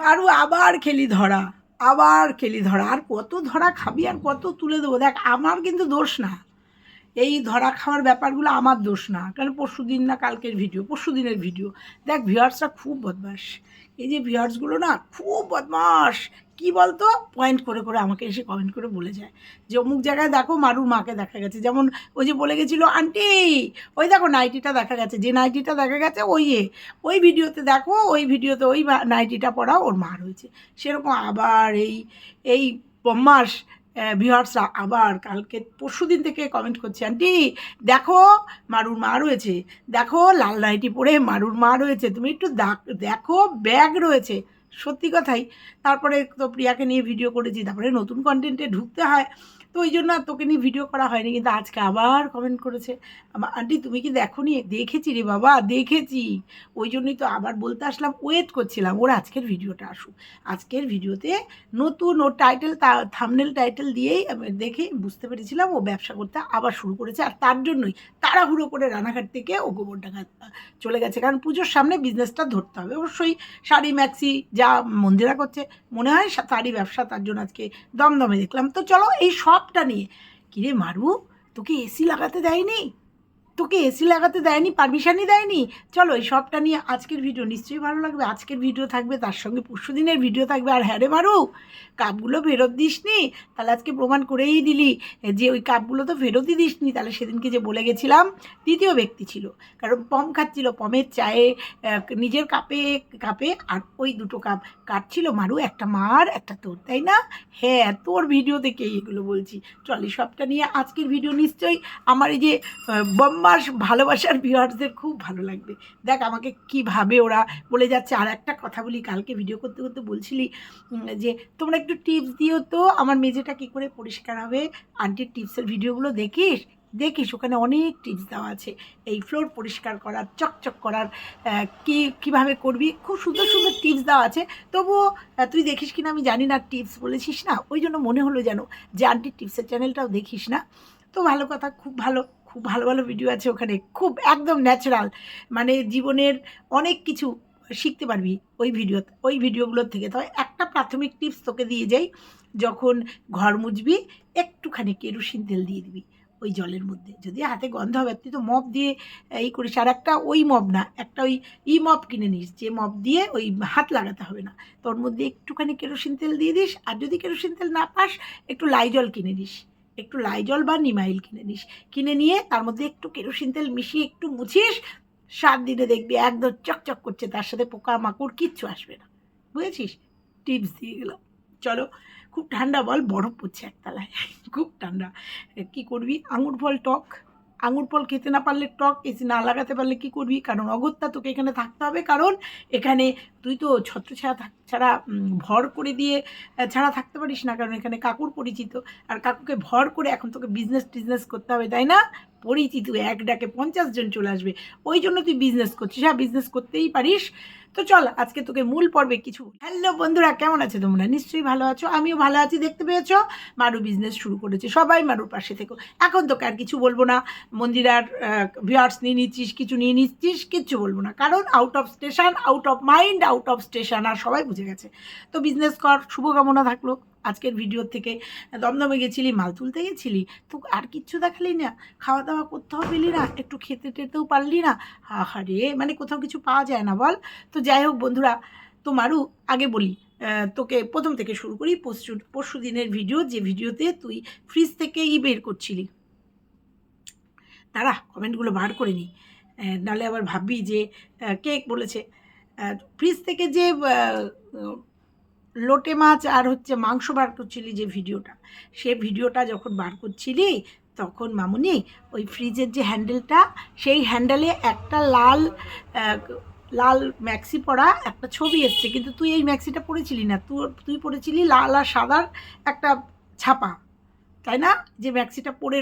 মারু আবার খেলি ধরা, আবার খেলি ধরা। আর কত ধরা খাবি আর কত তুলে দেবো? দেখ, আমার কিন্তু দোষ না। এই ধরা খাওয়ার ব্যাপারগুলো আমার দোষ না। কারণ পরশু দিন না কালকের ভিডিও পরশু দিনের ভিডিও দেখ ভিউয়ার্সরা খুব বদমাস এই যে ভিউয়ার্সগুলো না, খুব বদমাস কি বলতো? পয়েন্ট করে করে আমাকে এসে কমেন্ট করে বলে যায়। যে অমুক জায়গায় দেখো মারুর মাকে দেখা গেছে। যেমন ওই যে বলে গেছিল, আন্টি, ওই দেখো নাইটিটা দেখা গেছে। যে নাইটিটা দেখা গেছে, ওই এ। ওই ভিডিওতে দেখো, ওই ভিডিওতে ওই মা- নাইটিটা পড়া ওর মার হয়েছে সেরকম আবার এই এই মাস ভিউয়ার্সরা আবার কালকে পরশু দিন থেকে কমেন্ট করছে, আন্টি, দেখো মারুর মা রয়েছে। দেখো লাল নাইটি পরে মারুর মা রয়েছে। তুমি একটু দেখো ব্যাগ রয়েছে। সত্যি কথাই তারপরে তো প্রিয়াকে নিয়ে ভিডিও করেছি তারপরে নতুন কন্টেন্টে ঢুকতে হয়। তো ওই জন্য আর তোকে নিয়ে ভিডিও করা হয়নি, কিন্তু আজকে আবার কমেন্ট করেছে আমার আন্টি তুমি কি দেখো নি দেখেছি রে বাবা, দেখেছি। ওই জন্যই তো আবার বলতে আসলাম ওয়েট করছিলাম, ওর আজকের ভিডিওটা আসুক। আজকের ভিডিওতে নতুন ওর টাইটেল থামনেল টাইটেল দিয়েই দেখে বুঝতে পেরেছিলাম ও ব্যবসা করতে আবার শুরু করেছে, আর তার জন্যই তাড়াহুড়ো করে রানাঘাট থেকে ও গোবর গোবরডাঙ্গা চলে গেছে। কারণ পুজোর সামনে বিজনেসটা ধরতে হবে। অবশ্যই শাড়ি ম্যাক্সি যা মন্দিরা করছে, মনে হয় শাড়ি ব্যবসা তার জন্য আজকে দমদমে দেখলাম। তো চলো, এই সবটা নিয়ে। কিরে মারু তোকে এসি লাগাতে দেয়নি? তোকে এসি লাগাতে দেয়নি পারমিশানই দেয়নি। চলো এই সবটা নিয়ে আজকের ভিডিও নিশ্চয়ই ভালো লাগবে। আজকের ভিডিও থাকবে, তার সঙ্গে পরশু দিনের ভিডিও থাকবে। আর হ্যাঁ রে মারু কাপগুলো ফেরত দিসনি? তাহলে আজকে প্রমাণ করেই দিলি যে ওই কাপগুলো তো ফেরতই দিসনি। তাহলে সেদিনকে যে বলে গেছিলাম দ্বিতীয় ব্যক্তি ছিল। কারণ পম খাচ্ছিল পমের চায়ে নিজের কাপে কাপে আর ওই দুটো কাপ কাটছিল মারু, একটা মার, একটা তোর, তাই না? হ্যাঁ তোর ভিডিও থেকেই এগুলো বলছি। চলি সবটা নিয়ে আজকের ভিডিও নিশ্চয়ই আমার এই যে বম্মাস ভালোবাসার ভিউয়ার্সদের খুব ভালো লাগবে। দেখ, আমাকে কীভাবে ওরা বলে যাচ্ছে। আর একটা কথা বলি, কালকে ভিডিও করতে করতে বলছিলি যে তোমরা একটু টিপস দিও তো, আমার মেঝেটা কী করে পরিষ্কার হবে? আন্টির টিপসের ভিডিওগুলো দেখিস? দেখিস, ওখানে অনেক টিপস দেওয়া আছে। এই ফ্লোর পরিষ্কার করার, চকচক করার কি, কীভাবে করবি? খুব সুন্দর সুন্দর টিপস দেওয়া আছে। তবুও তুই দেখিস কিনা আমি জানি না টিপস বলেছিস না? ওই জন্য মনে হলো যেন যে আন্টির টিপসের চ্যানেলটাও দেখিস না। তো ভালো কথা, খুব ভালো। খুব ভালো ভালো ভিডিও আছে ওখানে, খুব একদম ন্যাচারাল মানে জীবনের অনেক কিছু শিখতে পারবি ওই ভিডিও ওই ভিডিওগুলোর থেকে। তবে একটা প্রাথমিক টিপস তোকে দিয়ে যাই, যখন ঘর মুছবি, একটুখানি কেরোসিন তেল দিয়ে দিবি ওই জলের মধ্যে। যদি হাতে গন্ধ হবে, তুই তো মপ দিয়ে এই করিস, আর একটা ওই মপ না, একটা ওই ই মপ কিনে নিস, যে মপ দিয়ে ওই হাত লাগাতে হবে না। তোর মধ্যে একটুখানি কেরোসিন তেল দিয়ে দিস, আর যদি কেরোসিন তেল না পাস, একটু লাইজল কিনে নিস। একটু লাইজল বা নিমাইল কিনে নিস। কিনে নিয়ে তার মধ্যে একটু কেরোসিন তেল মিশিয়ে একটু মুছিস, সাত দিনে দেখবি একদম চকচক করছে, তার সাথে পোকা মাকড় কিচ্ছু আসবে না। বুঝেছিস? টিপস দিয়ে গেল চলো, খুব ঠান্ডা বল, বরফ পড়ছে একতলায়। খুব ঠান্ডা। কি করবি? আঙুর ফল টক। আঙুর ফল খেতে না পারলে টক, এসি না লাগাতে পারলে কি করবি? কারণ অগত্যা তোকে এখানে থাকতে হবে। কারণ এখানে তুই তো ছত্রছাড়া থাক, ছাড়া ভর করে দিয়ে ছাড়া থাকতে পারিস না। কারণ এখানে কাকুর পরিচিত। আর কাকুকে ভর করে এখন তোকে বিজনেস টিজনেস করতে হবে, তাই না? পরিচিত এক ডাকে পঞ্চাশ জন চলে আসবে। ওই জন্য তুই বিজনেস করছিস। হ্যাঁ বিজনেস করতেই পারিস। তো চল, আজকে তোকে মূল পর্বে কিছু হ্যালো বন্ধুরা, কেমন আছে তোমরা? নিশ্চয়ই ভালো আছো। আমিও ভালো আছি, দেখতে পেয়েছ? মারু বিজনেস শুরু করেছে। সবাই মারুর পাশে থেকো। এখন তোকে আর কিছু বলব না। মন্দিরার ভিউয়ার্স নিয়ে নিচ্ছিস, কিছু নিয়ে নিচ্ছিস, কিচ্ছু বলব না। কারণ out of station out of mind out of station আর সবাই বুঝে গেছে। তো বিজনেস কর, শুভকামনা থাকল। আজকের ভিডিও থেকে দমদমে গেছিলি মাল তুলতে গেছিলি? তো আর কিচ্ছু দেখালি না। খাওয়া দাওয়া করতেও পেলি না একটু খেতে টেতেও পারলি না। আহারে মানে কোথাও কিছু পাওয়া যায় না বল। তো যাই হোক বন্ধুরা তো মারু আগে বলি তোকে প্রথম থেকে শুরু করি পরশু পরশু দিনের ভিডিও যে ভিডিওতে তুই ফ্রিজ থেকে ই বের করছিলি। দাঁড়া কমেন্টগুলো বার করে আহ, নাহলে আবার ভাববি যে কেক বলেছে? ফ্রিজ থেকে যে লোটে মাছ আর হচ্ছে মাংস বার করছিলি যে ভিডিওটা। সে ভিডিওটা যখন বার করছিলি, তখন মামুনি ওই ফ্রিজের যে হ্যান্ডেলটা, সেই হ্যান্ডেলে একটা লাল লাল ম্যাক্সি পরা একটা ছবি এসছে। কিন্তু তুই এই ম্যাক্সিটা পরেছিলি না। তুই তুই পরেছিলি লাল আর সাদার একটা ছাপা। তাই না? যে ম্যাক্সিটা পরে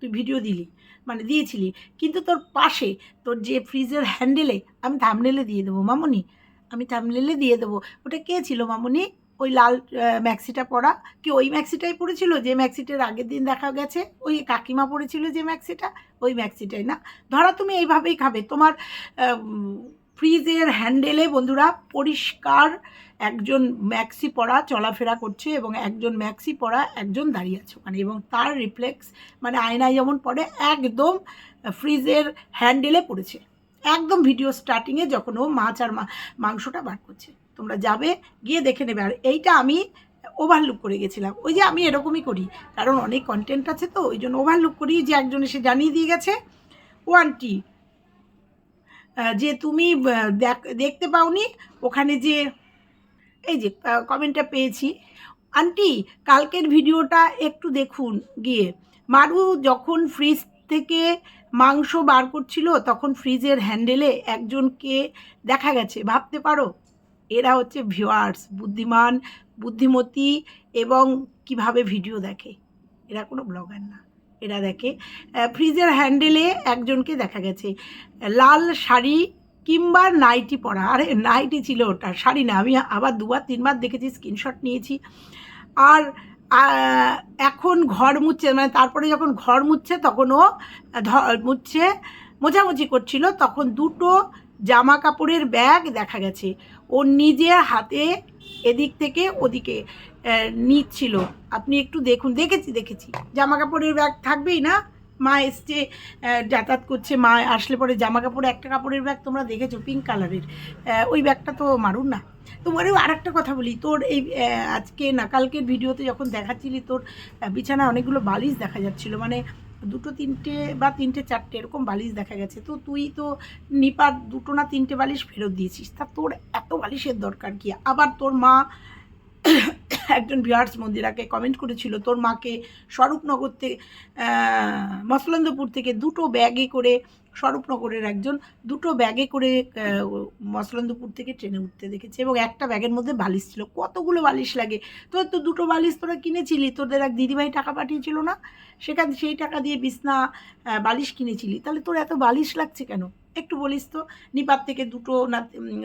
তুই ভিডিও দিলি মানে দিয়েছিলি। কিন্তু তোর পাশে, তোর যে ফ্রিজের হ্যান্ডেলে, আমি থামনেলে দিয়ে দেবো, মামুনি। আমি থামলেলে দিয়ে দেবো। ওটা কে ছিল মামুনি? ওই লাল ম্যাক্সিটা পরা? কি ওই ম্যাক্সিটাই পরেছিল? যে ম্যাক্সিটার আগের দিন দেখা গেছে? ওই কাকিমা পরেছিল যে ম্যাক্সিটা ওই ম্যাক্সিটাই না? ধরা তুমি এইভাবেই খাবে। তোমার ফ্রিজের হ্যান্ডেলে বন্ধুরা পরিষ্কার একজন ম্যাক্সি পরা চলাফেরা করছে এবং একজন ম্যাক্সি পরা একজন দাঁড়িয়ে আছে ওখানে এবং তার রিফ্লেক্স মানে আয়নায় যেমন পড়ে, একদম ফ্রিজের হ্যান্ডেলে পড়েছে। একদম ভিডিও স্টার্টিংয়ে যখন ও মাছ আর মাংসটা বার করছে। তোমরা যাবে, গিয়ে দেখে নেবে। আর এইটা আমি ওভারলুক করে গেছিলাম। ওই যে আমি এরকমই করি। কারণ অনেক কন্টেন্ট আছে তো, ওই জন্য ওভারলুক করি যে একজন এসে জানিয়ে দিয়ে গেছে। ও ওয়ানটি যে তুমি দেখ- দেখতে পাওনি, ওখানে যে, এই যে কমেন্টটা পেয়েছি। আন্টি কালকের ভিডিওটা একটু দেখুন গিয়ে। মারু যখন ফ্রিজ থেকে মাংস বার করছিল, তখন ফ্রিজের হ্যান্ডেলে একজনকে দেখা গেছে। ভাবতে পারো, এরা হচ্ছে ভিউয়ার্স বুদ্ধিমান, বুদ্ধিমতী এবং কীভাবে ভিডিও দেখে। এরা কোনো ব্লগার না, এরা দেখে। ফ্রিজের হ্যান্ডেলে একজনকে দেখা গেছে। লাল শাড়ি কিংবা নাইটি পরা। আরে নাইটি ছিল ওটা, শাড়ি না, আমি আবার দুবার, তিনবার দেখেছি স্ক্রিনশট নিয়েছি। আর এখন ঘর মুছছে মানে তারপরে যখন ঘর মুছছে তখন ও মুচ্ছে মোছামুছি করছিল, তখন দুটো জামা কাপড়ের ব্যাগ দেখা গেছে। ও নিজের হাতে এদিক থেকে ওদিকে নিচ্ছিল। আপনি একটু দেখুন, দেখেছি দেখেছি। জামা কাপড়ের ব্যাগ থাকবেই না? মা এসছে যাতায়াত করছে, মা আসলে পরে জামা কাপড় একটা কাপড়ের ব্যাগ তোমরা দেখেছ পিঙ্ক কালারের ওই ব্যাগটা তো মারুন না। তোমারও আর একটা কথা বলি, তোর এই আজকে না, কালকের ভিডিওতে যখন দেখাচ্ছিলি তোর বিছানায় অনেকগুলো বালিশ দেখা যাচ্ছিল মানে দুটো, তিনটে বা তিনটে, চারটে, এরকম বালিশ দেখা গেছে। তো তুই তো নিপার দুটো না তিনটে বালিশ ফেরত দিয়েছিস, তা তোর এত বালিশের দরকার কি? আবার তোর মা একজন বিহার্স মন্দিরাকে কমেন্ট করেছিল, তোর মাকে স্বরূপনগর থেকে মসলন্দপুর থেকে দুটো ব্যাগে করে, স্বরূপনগরের একজন দুটো ব্যাগে করে মসলন্দপুর থেকে ট্রেনে উঠতে দেখেছে এবং একটা ব্যাগের মধ্যে বালিশ ছিল। কতগুলো বালিশ লাগে? তোর তো দুটো বালিশ তোরা কিনেছিলি, তোদের এক দিদিভাই টাকা পাঠিয়েছিল না? সেখান, সেই টাকা দিয়ে বিছনা বালিশ কিনেছিলি। তাহলে তোর এত বালিশ লাগছে কেন? একটু বলিস তো, নিপাত থেকে দুটো না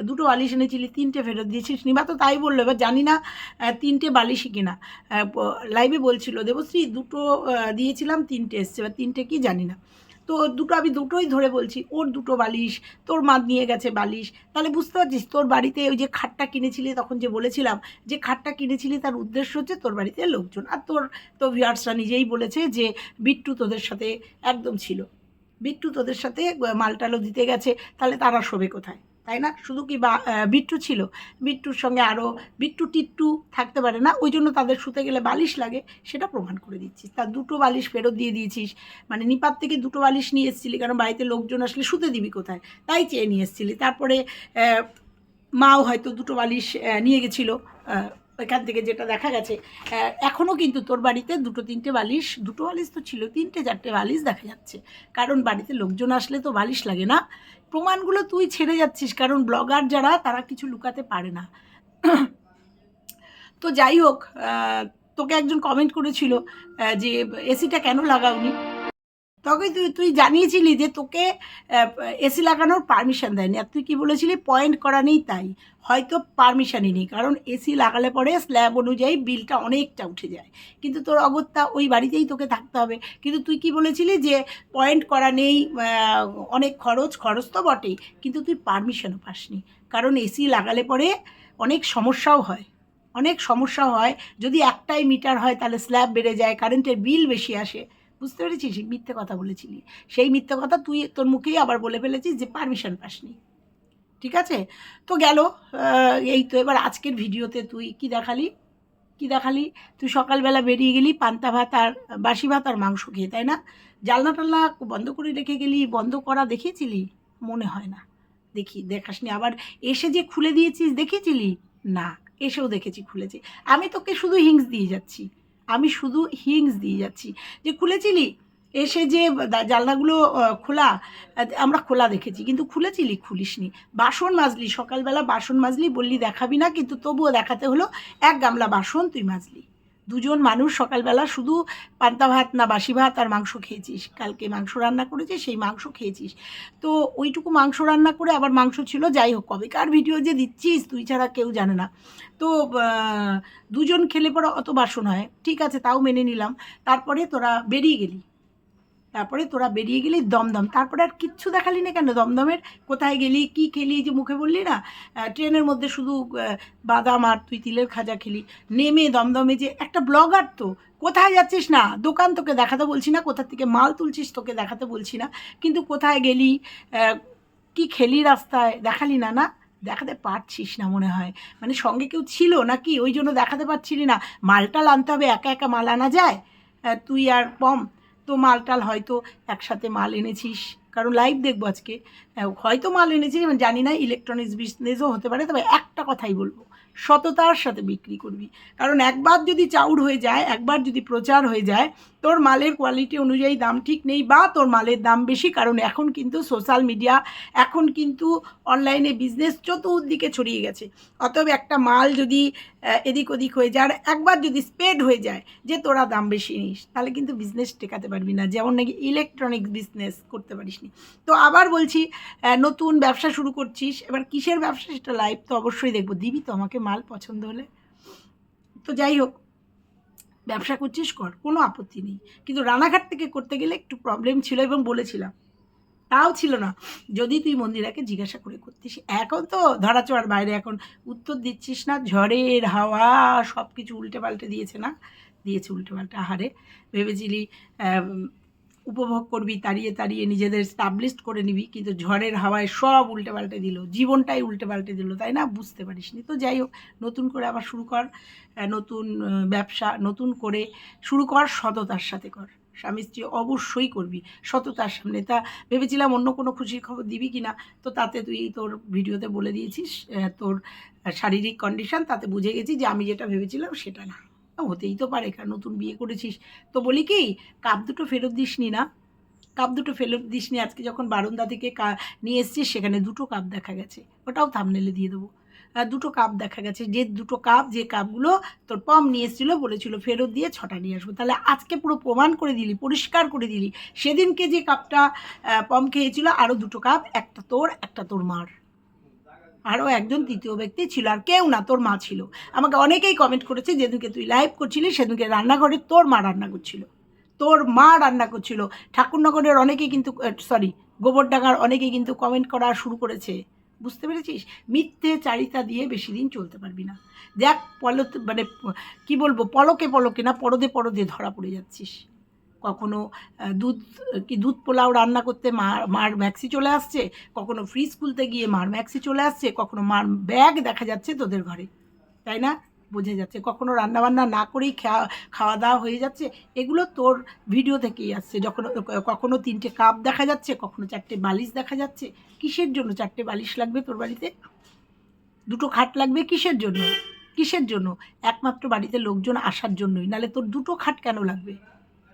দুটো বালিশ এনেছিলি, তিনটে ফেরত দিয়েছিস। নিপা তো তাই বলল, এবার জানি না তিনটে বালিশই কিনা। লাইভে বলছিল, দেবশ্রী, দুটো দিয়েছিলাম, তিনটে এসছে, এবার তিনটে কি জানি না। তো দুটো, আমি দুটোই ধরে বলছি, ওর দুটো বালিশ, তোর মা নিয়ে গেছে বালিশ। তাহলে বুঝতে পারছিস, তোর বাড়িতে ওই যে খাটটা কিনেছিলি, তখন যে বলেছিলাম, যে খাটটা কিনেছিলি, তার উদ্দেশ্য হচ্ছে তোর বাড়িতে লোকজন। আর তোর তো ভিউয়ার্সরা নিজেই বলেছে যে, বিট্টু তোদের সাথে একদম ছিল। বিট্টু তোদের সাথে মালটালো দিতে গেছে, তাহলে তারা শোবে কোথায়? তাই না? শুধু কি বা বিট্টু ছিল? বিট্টুর সঙ্গে আরও বিট্টু টিট্টু থাকতে পারে না, ওই জন্য তাদের শুতে গেলে বালিশ লাগে, সেটা প্রমাণ করে দিচ্ছিস। তার দুটো বালিশ ফেরত দিয়ে দিয়েছিস। মানে নিপাত থেকে দুটো বালিশ নিয়ে এসেছিলি কারণ বাড়িতে লোকজন আসলে শুতে দিবি কোথায়? তাই চেয়ে নিয়ে এসেছিলি। তারপরে মাও হয়তো দুটো বালিশ নিয়ে গেছিল ওইখান থেকে যেটা দেখা গেছে এখনও কিন্তু তোর বাড়িতে দুটো তিনটে বালিশ, দুটো বালিশ তো ছিল, তিনটে চারটে বালিশ দেখা যাচ্ছে। কারণ বাড়িতে লোকজন আসলে তো বালিশ লাগে না। প্রমাণগুলো তুই ছেড়ে যাচ্ছিস, কারণ ব্লগার যারা, তারা কিছু লুকাতে পারে না। তো যাই হোক তোকে একজন কমেন্ট করেছিল যে এসিটা কেন লাগাওনি? তবে তুই তুই জানিয়েছিলি যে তোকে এসি লাগানোর পারমিশন দেয়নি। আর তুই কি বলেছিলি? পয়েন্ট করা নেই তাই। হয়তো পারমিশনই নেই, কারণ এসি লাগালে পরে স্ল্যাব অনুযায়ী বিলটা অনেকটা উঠে যায়। কিন্তু তোর অগত্যা ওই বাড়িতেই তোকে থাকতে হবে। কিন্তু তুই কি বলেছিলি যে পয়েন্ট করা নেই অনেক খরচ খরচ তো বটেই, কিন্তু তুই পারমিশনও পাসনি। কারণ এসি লাগালে পরে অনেক সমস্যাও হয়। অনেক সমস্যা হয়। যদি একটাই মিটার হয়, তাহলে স্ল্যাব বেড়ে যায় কারেন্টের বিল বেশি আসে। বুঝতে পেরেছিস? মিথ্যে কথা বলেছিলি। সেই মিথ্যে কথা তুই তোর মুখেই আবার বলে ফেলেছিস যে পারমিশন পাসনি। ঠিক আছে? তো গেল এই তো এবার আজকের ভিডিওতে তুই কি দেখালি? কি দেখালি? তুই সকালবেলা বেরিয়ে গেলি, পান্তা ভাত আর বাসি ভাত আর মাংস খেয়ে, তাই না? জালনা টালনা বন্ধ করে রেখে গেলি, বন্ধ করা দেখিয়েছিলি? মনে হয় না। দেখি, দেখাসনি। আবার এসে যে খুলে দিয়েছিস দেখেছিলি না, এসেও দেখেছি খুলেছি। আমি তোকে শুধু হিংস দিয়ে যাচ্ছি। আমি শুধু হিংস দিয়ে যাচ্ছি। যে খুলেছিলি? এসে যে জানলাগুলো খোলা আমরা খোলা দেখেছি, কিন্তু খুলেছিলি? খুলিসনি। বাসন মাজলি, সকালবেলা বাসন মাজলি, বললি দেখাবি না, কিন্তু তবুও দেখাতে হলো, এক গামলা বাসন তুই মাজলি। দুজন মানুষ সকালবেলা শুধু পান্তা ভাত না, বাসি ভাত আর মাংস খেয়েছিস। কালকে মাংস রান্না করেছে সেই মাংস খেয়েছিস। তো ওইটুকু মাংস রান্না করে আবার মাংস ছিল, যাই হোক কবে কার ভিডিও যে দিচ্ছিস, তুই ছাড়া কেউ জানে না। তো দুজন খেলে পরে অত বাসন হয়। ঠিক আছে, তাও মেনে নিলাম। তারপরে তোরা বেরিয়ে গেলি। তারপরে তোরা বেরিয়ে গেলি দমদম। তারপরে আর কিচ্ছু দেখালি না কেন? দমদমের কোথায় গেলি? কি খেলি? যে মুখে বললি না ট্রেনের মধ্যে শুধু বাদাম আর তুই তিলের খাজা খেলি। নেমে দমদমে যে একটা ব্লগার তো, কোথায় যাচ্ছিস না? দোকান তোকে দেখাতে বলছি না কোথা থেকে মাল তুলছিস তোকে দেখাতে বলছি না। কিন্তু কোথায় গেলি? কি খেলি রাস্তায়? দেখালি না না? দেখাতে পারছিস না মনে হয়। মানে সঙ্গে কেউ ছিল নাকি? ওই জন্য দেখাতে পারছিলি না। মালটাল আনতে হবে, একা একা মাল আনা যায়? তুই আর পম তো মালটাল হয়তো একসাথে মাল এনেছিস। কারণ লাইভ দেখব আজকে। হয়তো মাল এনেছিস জানি না ইলেকট্রনিক্স বিজনেসও হতে পারে, তবে একটা কথাই বলব, সততার সাথে বিক্রি করবি। কারণ একবার যদি চাউর হয়ে যায়, একবার যদি প্রচার হয়ে যায়, তোর মালের কোয়ালিটি অনুযায়ী দাম ঠিক নেই বা তোর মালের দাম বেশি, কারণ এখন কিন্তু সোশ্যাল মিডিয়া এখন কিন্তু অনলাইনে বিজনেস চতুর্দিকে ছড়িয়ে গেছে। অতএব একটা মাল যদি এদিক ওদিক হয়ে যায়। আর একবার যদি স্প্রেড হয়ে যায় যে তোরা দাম বেশি নিস, তাহলে কিন্তু বিজনেস টেকাতে পারবি না। যেমন নাকি ইলেকট্রনিক্স বিজনেস করতে পারিস নি তো আবার বলছি নতুন ব্যবসা শুরু করছিস, এবার কিসের ব্যবসা সেটা লাইভ তো অবশ্যই দেখব। দিবি তো আমাকে মাল পছন্দ হলে। তো যাই হোক, ব্যবসা করছিস কর, কোনো আপত্তি নেই। কিন্তু রানাঘাট থেকে করতে গেলে একটু প্রবলেম ছিল এবং বলেছিলাম। তাও ছিল না। যদি তুই মন্দিরাকে জিজ্ঞাসা করে করতিস। এখন তো ধরাচড়ার বাইরে এখন উত্তর দিচ্ছিস না, ঝড়ের হাওয়া সব কিছু উল্টে পাল্টে দিয়েছে না? দিয়েছে উল্টে পাল্টে আহারে। ভেবেছিলি উপভোগ করবি, তাড়িয়ে তাড়িয়ে নিজেদের স্টাবলিশ করে নিবি, কিন্তু ঝড়ের হাওয়ায় সব উল্টে পাল্টে দিল। জীবনটাই উল্টে পাল্টে দিল, তাই না? বুঝতে পারিস নি তো যাই হোক, নতুন করে আবার শুরু কর নতুন ব্যবসা, নতুন করে শুরু কর, সততার সাথে কর। স্বামী স্ত্রী অবশ্যই করবি। সততার সামনে। তা ভেবেছিলাম অন্য কোনো খুশির খবর দিবি কি না তো তাতে তুই তোর ভিডিওতে বলে দিয়েছিস তোর শারীরিক কন্ডিশন তাতে বুঝে গেছি যে আমি যেটা ভেবেছিলাম সেটা না। হতেই তো পারে কারণ নতুন বিয়ে করেছিস। তো বলি কি, কাপ দুটো ফেরত দিসনি না? কাপ দুটো ফেরত দিসনি, আজকে যখন বারান্দা থেকে নিয়ে এসছিস, সেখানে দুটো কাপ দেখা গেছে। ওটাও থামনেলে দিয়ে দেবো। দুটো কাপ দেখা গেছে। যে দুটো কাপ যে কাপগুলো তোর পম নিয়ে এসেছিল, বলেছিল, ফেরত দিয়ে ছটা নিয়ে আসব। তাহলে আজকে পুরো প্রমাণ করে দিলি, পরিষ্কার করে দিলি। সেদিনকে যে কাপটা পম খেয়েছিল আরও দুটো কাপ একটা তোর একটা তোর মার। আরও একজন তৃতীয় ব্যক্তি ছিল, আর কেউ না, তোর মা ছিল। আমাকে অনেকেই কমেন্ট করেছে, যেদিনকে তুই লাইভ করছিলি সেদিনকে রান্নাঘরে তোর মা রান্না করছিল। তোর মা রান্না করছিল। ঠাকুরনগরের অনেকেই কিন্তু সরি গোবরডাঙ্গার অনেকেই কিন্তু কমেন্ট করা শুরু করেছে। বুঝতে পেরেছিস? মিথ্যে চারিতা দিয়ে বেশি দিন চলতে পারবি না। দেখ পল মানে কি বলব, পলকে পলকে না, পরদে পরদে ধরা পড়ে যাচ্ছিস। কখনো দুধ, কি দুধ পোলাও রান্না করতে মা, মার ম্যাক্সি চলে আসছে, কখনো ফ্রিজ খুলতে গিয়ে মার ম্যাক্সি চলে আসছে, কখনো মার ব্যাগ দেখা যাচ্ছে তোদের ঘরে। তাই না? বোঝা যাচ্ছে। কখনো রান্নাবান্না না করেই খাওয়া খাওয়া দাওয়া হয়ে যাচ্ছে। এগুলো তোর ভিডিও থেকেই আসছে। যখন, কখনো তিনটে কাপ দেখা যাচ্ছে, কখনো চারটে বালিশ দেখা যাচ্ছে। কিসের জন্য চারটে বালিশ লাগবে তোর বাড়িতে? দুটো খাট লাগবে কিসের জন্য? কিসের জন্য? একমাত্র বাড়িতে লোকজন আসার জন্যই। নালে তোর দুটো খাট কেন লাগবে?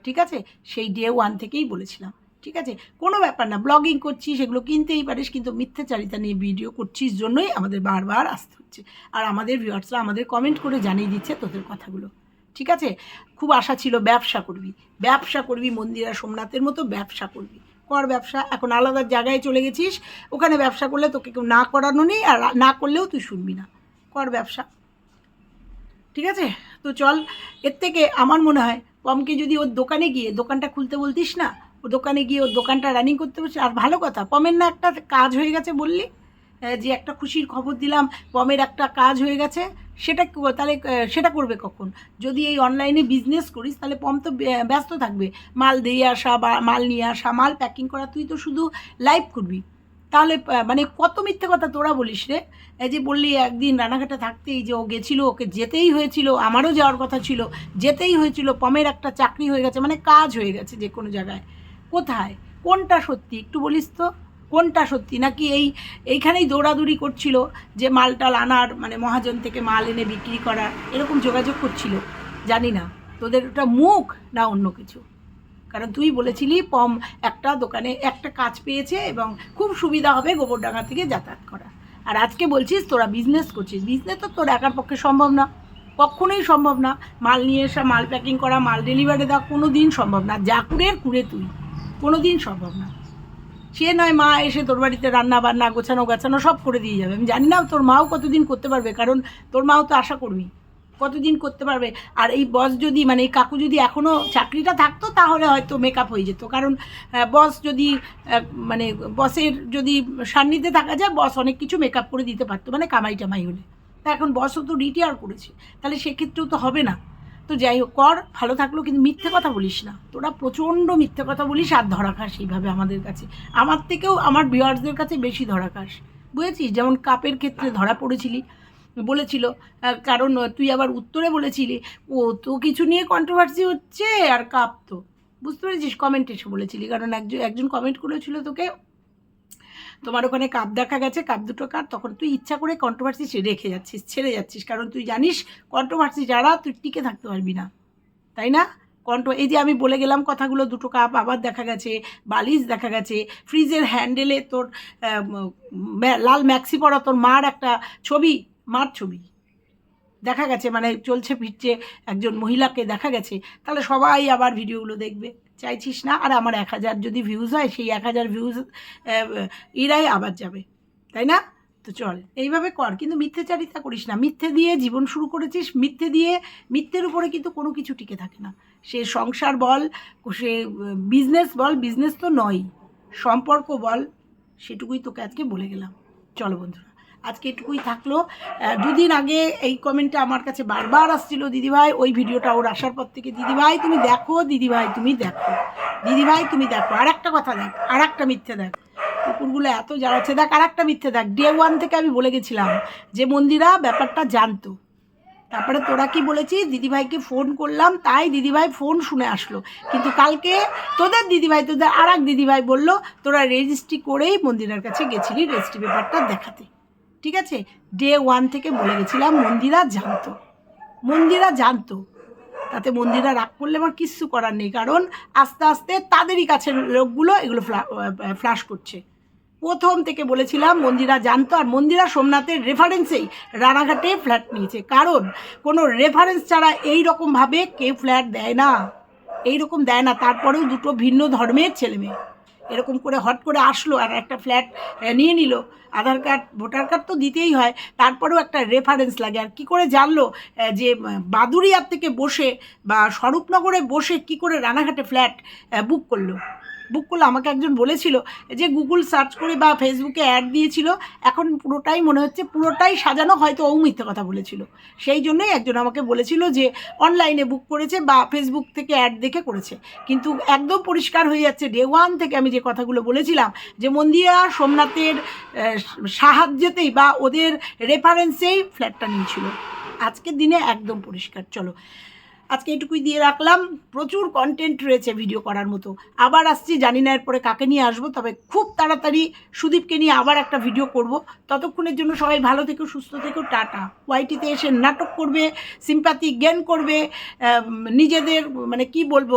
ঠিক আছে? সেই ডে ওয়ান থেকেই বলেছিলাম। ঠিক আছে? কোনো ব্যাপার না ব্লগিং করছিস সেগুলো কিনতেই পারিস, কিন্তু মিথ্যাচারিতা নিয়ে ভিডিও করছিস জন্যই আমাদের বারবার আসতে হচ্ছে। আর আমাদের ভিউয়ার্সরা আমাদের কমেন্ট করে জানিয়ে দিচ্ছে তোদের কথাগুলো। ঠিক আছে? খুব আশা ছিল ব্যবসা করবি। ব্যবসা করবি, মন্দিরা সোমনাথের মতো ব্যবসা করবি। কর ব্যবসা, এখন আলাদা জায়গায় চলে গেছিস, ওখানে ব্যবসা করলে তোকে কেউ না করানো নেই, আর না করলেও তুই শুনবি না। কর ব্যবসা। ঠিক আছে? তো চল, এর থেকে আমার মনে হয় পমকে যদি ওর দোকানে গিয়ে, দোকানটা খুলতে বলতিস না ও দোকানে গিয়ে ওর দোকানটা রানিং করতে বলছিস, আর ভালো কথা, পমের না একটা কাজ হয়ে গেছে বললি? যে একটা খুশির খবর দিলাম, পমের একটা কাজ হয়ে গেছে, সেটা তাহলে সেটা করবে কখন? যদি এই অনলাইনে বিজনেস করিস, তাহলে পম তো ব্য- ব্যস্ত থাকবে। মাল দিয়ে আসা বা মাল নিয়ে আসা, মাল প্যাকিং করা, তুই তো শুধু লাইভ করবি। তাহলে মানে কত মিথ্যে কথা তোরা বলিস রে? এই যে বললি, একদিন রানাঘাটে থাকতেই যে ও গেছিল, ওকে যেতেই হয়েছিল, আমারও যাওয়ার কথা ছিল, যেতেই হয়েছিল, পমের একটা চাকরি হয়ে গেছে মানে কাজ হয়ে গেছে যে কোনো জায়গায়। কোথায়? কোনটা সত্যি? একটু বলিস তো, কোনটা সত্যি? নাকি এই, এইখানেই দৌড়াদৌড়ি করছিল যে মালটাল আনার মানে মহাজন থেকে মাল এনে বিক্রি করার, এরকম যোগাযোগ করছিল? জানি না। তোদের ওটা মুখ না অন্য কিছু? কারণ তুই বলেছিলি পম একটা দোকানে একটা কাজ পেয়েছে এবং খুব সুবিধা হবে গোবরডাঙ্গা থেকে যাতায়াত করা আর আজকে বলছিস তোরা বিজনেস করছিস। বিজনেস তো তোর একার পক্ষে সম্ভব না। কখনোই সম্ভব না। মাল নিয়ে আসা মাল প্যাকিং করা, মাল ডেলিভারি দেওয়া কোনো দিন সম্ভব না। যা কুড়ের কুড়ে তুই। কোনো দিন সম্ভব না। সে নয় মা এসে তোর বাড়িতে রান্না বান্না গোছানো গাছানো সব করে দিয়ে যাবে। আমি জানি না তোর মাও কতদিন করতে পারবে, কারণ তোর মাও তো আশা করবি কতদিন করতে পারবে? আর এই বস যদি মানে এই কাকু যদি এখনও চাকরিটা থাকতো, তাহলে হয়তো মেকআপ হয়ে যেত। কারণ বস যদি মানে বসের যদি সান্নিধ্যে থাকা যায় বস অনেক কিছু মেকআপ করে দিতে পারতো মানে কামাই টামাই হলে। তা এখন বসও তো রিটায়ার করেছে। তাহলে সেক্ষেত্রেও তো হবে না। তো যাই হোক, কর, ভালো থাকলেও কিন্তু মিথ্যে কথা বলিস না। তোরা প্রচণ্ড মিথ্যে কথা বলিস আর ধরা খাস এইভাবে আমাদের কাছে। আমার থেকেও আমার বিয়ার্সদের কাছে বেশি ধরা খাস। বুঝেছিস? যেমন কাপের ক্ষেত্রে ধরা পড়েছিলি। বলেছিল কারণ তুই আবার উত্তরে বলেছিলি, ও তো কিছু নিয়ে কন্ট্রোভার্সি হচ্ছে আর কাপ তো বুঝতে পেরেছিস? কমেন্ট এসে বলেছিলি, কারণ একজন একজন কমেন্ট করেছিল তোকে, তোমার ওখানে কাপ দেখা গেছে, কাপ দুটো কাপ, তখন তুই ইচ্ছা করে কন্ট্রোভার্সি রেখে যাচ্ছিস, ছেড়ে যাচ্ছিস, কারণ তুই জানিস কন্ট্রোভার্সি যারা, তুই টিকে থাকতে পারবি না। তাই না? কন্ট্রো এই যে আমি বলে গেলাম কথাগুলো, দুটো কাপ আবার দেখা গেছে, বালিশ দেখা গেছে, ফ্রিজের হ্যান্ডেলে তোর লাল ম্যাক্সি পরা তোর মার একটা ছবি মার ছবি। দেখা গেছে মানে চলছে, ফিরছে একজন মহিলাকে দেখা গেছে, তাহলে সবাই আবার ভিডিওগুলো দেখবে। চাইছিস না? আর আমার এক হাজার যদি ভিউজ হয়, সেই এক হাজার ভিউজ এরাই আবার যাবে। তাই না? তো চল, এইভাবে কর। কিন্তু মিথ্যেচারিতা করিস না। মিথ্যে দিয়ে জীবন শুরু করেছিস, মিথ্যে দিয়ে, মিথ্যের উপরে কিন্তু কোনো কিছু টিকে থাকে না। সে সংসার বল, সে বিজনেস বল বিজনেস তো নয় সম্পর্ক বল, সেটুকুই তোকে আজকে বলে গেলাম। চলো বন্ধুরা। আজকে এটুকুই থাকল। দুদিন আগে এই কমেন্টটা আমার কাছে বারবার আসছিল, দিদিভাই, ওই ভিডিওটা ওর আসার পর থেকে, দিদিভাই, তুমি দেখো, দিদিভাই, তুমি দেখো, দিদিভাই, তুমি দেখো আর একটা কথা দেখ আর একটা মিথ্যে দেখ, কুকুরগুলো এত জ্বালাচ্ছে, দেখ আর একটা মিথ্যে দেখ ডে ওয়ান থেকে আমি বলে গেছিলাম যে, মন্দিরা, ব্যাপারটা জানতো, তারপরে তোরা কি বলেছিস, দিদিভাইকে ফোন করলাম, তাই দিদিভাই ফোন শুনে আসলো, কিন্তু কালকে তোদের দিদিভাই, তোদের আর এক দিদিভাই বলল, তোরা রেজিস্ট্রি করেই মন্দিরের কাছে গেছিলি রেজিস্ট্রি পেপারটা দেখাতে। ঠিক আছে? ডে ওয়ান থেকে বলে গেছিলাম, মন্দিরা জানতো। মন্দিরা জানতো। তাতে মন্দিরা রাগ করলে আমার কিচ্ছু করার নেই, কারণ আস্তে আস্তে তাদেরই কাছের লোকগুলো এগুলো ফ্লাশ করছে। প্রথম থেকে বলেছিলাম, মন্দিরা জানতো, আর মন্দিরা সোমনাথের রেফারেন্সেই রানাঘাটে ফ্ল্যাট নিয়েছে। কারণ কোনো রেফারেন্স ছাড়া এই রকমভাবে কেউ ফ্ল্যাট দেয় না। এই রকম দেয় না। তারপরেও দুটো ভিন্ন ধর্মের ছেলে মেয়ে এরকম করে হট করে আসলো আর একটা ফ্ল্যাট নিয়ে নিল। আধার কার্ড, ভোটার কার্ড তো দিতেই হয়। তারপরেও একটা রেফারেন্স লাগে। আর কি করে জানলো যে বাদুরিয়ার থেকে বসে বা স্বরূপনগরে বসে কি করে রানাঘাটে ফ্ল্যাট বুক করল? বুক করল, আমাকে একজন বলেছিল যে গুগল সার্চ করে বা ফেসবুকে অ্যাড দিয়েছিল, এখন পুরোটাই মনে হচ্ছে পুরোটাই সাজানো, হয়তো ও মিথ্যে কথা বলেছিল। সেই জন্যই একজন আমাকে বলেছিল যে অনলাইনে বুক করেছে বা ফেসবুক থেকে অ্যাড দেখে করেছে। কিন্তু একদম পরিষ্কার হয়ে যাচ্ছে ডে ওয়ান থেকে আমি যে কথাগুলো বলেছিলাম, যে মন্দিরা সোমনাথের সাহায্যতেই বা ওদের রেফারেন্সেই ফ্ল্যাটটা নিয়েছিল। আজকের দিনে একদম পরিষ্কার, চলো। আজকে এটুকুই দিয়ে রাখলাম। প্রচুর কন্টেন্ট রয়েছে ভিডিও করার মতো। আবার আসছি, জানি না এরপরে কাকে নিয়ে আসব, তবে খুব তাড়াতাড়ি সুদীপকে নিয়ে আবার একটা ভিডিও করব। ততক্ষণের জন্য সবাই ভালো থেকো, সুস্থ থেকো, টাটা। ওয়াইটিতে এসে নাটক করবে সিম্পাতি জ্ঞান করবে নিজেদের মানে কি বলব?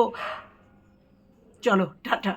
চলো, টাটা।